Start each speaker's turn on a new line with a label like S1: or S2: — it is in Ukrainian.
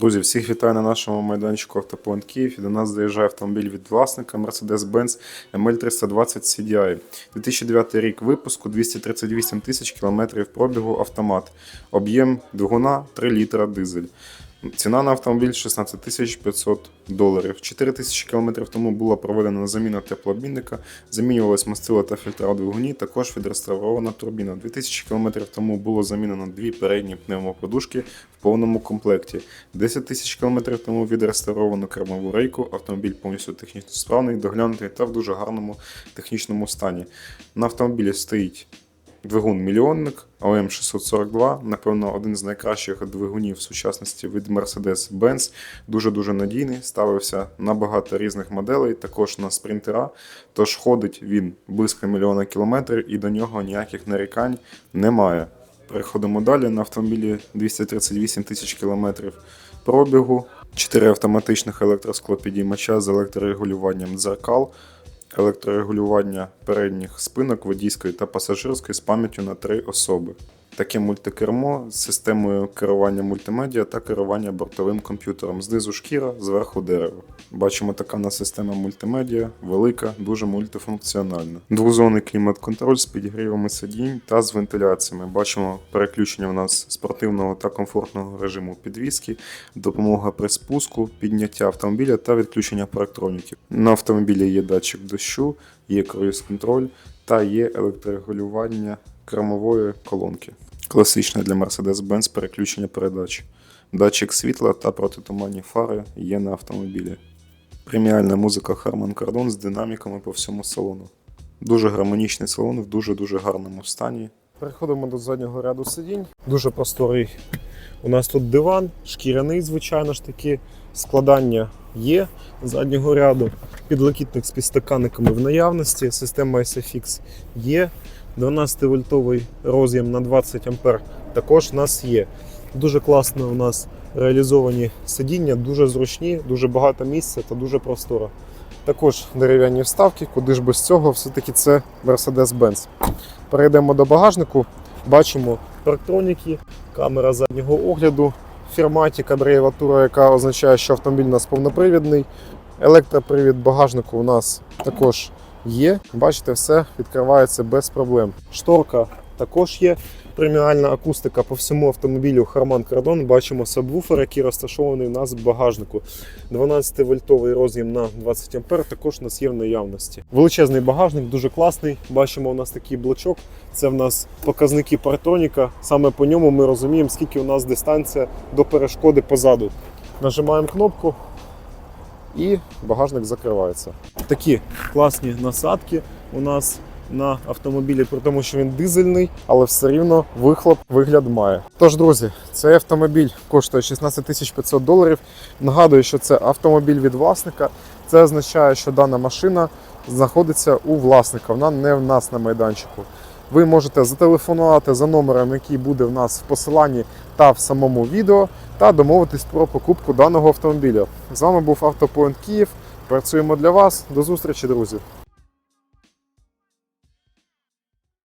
S1: Друзі, всіх вітаю на нашому майданчику Автоплант Київ. І до нас заїжджає автомобіль від власника Mercedes-Benz ML320 CDI. 2009 рік випуску, 238 тисяч кілометрів пробігу автомат. Об'єм двигуна 3 літра дизель. Ціна на автомобіль 16 тисяч 500 доларів. 4 тисячі кілометрів тому була проведена заміна теплообмінника, замінювалась мастила та фільтра двигуні, також відреставрована турбіна. 2000 кілометрів тому було замінено дві передні пневмоподушки в повному комплекті. 10 тисяч кілометрів тому відреставровано кермову рейку, автомобіль повністю технічно справний, доглянутий та в дуже гарному технічному стані. На автомобілі стоїть Двигун мільйонник ОМ 642, напевно, один з найкращих двигунів сучасності від Mercedes-Benz. Дуже-дуже надійний, ставився на багато різних моделей, також на спринтера. Тож ходить він близько мільйона кілометрів і до нього ніяких нарікань немає. Переходимо далі на автомобілі 238 тисяч кілометрів пробігу, 4 автоматичних електросклопідіймача з електрорегулюванням дзеркал електрорегулювання передніх спинок водійської та пасажирської з пам'яттю на три особи. Таке мультикермо з системою керування мультимедіа та керування бортовим комп'ютером. Знизу шкіра, зверху дерево. Бачимо, така на система мультимедіа, велика, дуже мультифункціональна. Двозонний клімат-контроль з підігрівами сидінь та з вентиляціями. Бачимо переключення в нас спортивного та комфортного режиму підвіски, допомога при спуску, підняття автомобіля та відключення парктроніків. На автомобілі є датчик дощу, є круїз-контроль та є електрорегулювання кермової колонки. Класичне для Mercedes-Benz переключення передач. Датчик світла та протитуманні фари є на автомобілі. Преміальна музика Harman Kardon з динаміками по всьому салону. Дуже гармонічний салон в дуже-дуже гарному стані. Переходимо до заднього ряду сидінь. Дуже просторий. У нас тут диван, шкіряний, звичайно ж таки. Складання є заднього ряду. Підлокітник з підстаканниками в наявності. Система SFX є. 12-вольтовий роз'єм на 20 А також у нас є. Дуже класно у нас реалізовані сидіння, дуже зручні, дуже багато місця та дуже просторо. Також дерев'яні вставки, куди ж без цього, все-таки це Mercedes-Benz. Перейдемо до багажнику, бачимо парктроніки, камера заднього огляду, фірматік, абревіатура, яка означає, що автомобіль у нас повнопривідний. Електропривід багажнику у нас також є. Бачите, все відкривається без проблем. Шторка також є. Преміальна акустика по всьому автомобілю Harman Kardon. Бачимо сабвуфер, який розташований у нас в багажнику. 12-вольтовий роз'єм на 20 А також у нас є в наявності. Величезний багажник, дуже класний. Бачимо, у нас такий блочок. Це в нас показники партроніка. Саме по ньому ми розуміємо, скільки у нас дистанція до перешкоди позаду. Нажимаємо кнопку і багажник закривається. Такі класні насадки у нас на автомобілі, при тому, що він дизельний, але все рівно вихлоп вигляд має. Тож, друзі, цей автомобіль коштує 16 тисяч 500 доларів. Нагадую, що це автомобіль від власника. Це означає, що дана машина знаходиться у власника, вона не в нас на майданчику. Ви можете зателефонувати за номером, який буде в нас в посиланні та в самому відео, та домовитись про покупку даного автомобіля. З вами був Автопоінт Київ. Працюємо для вас. До зустрічі, друзі!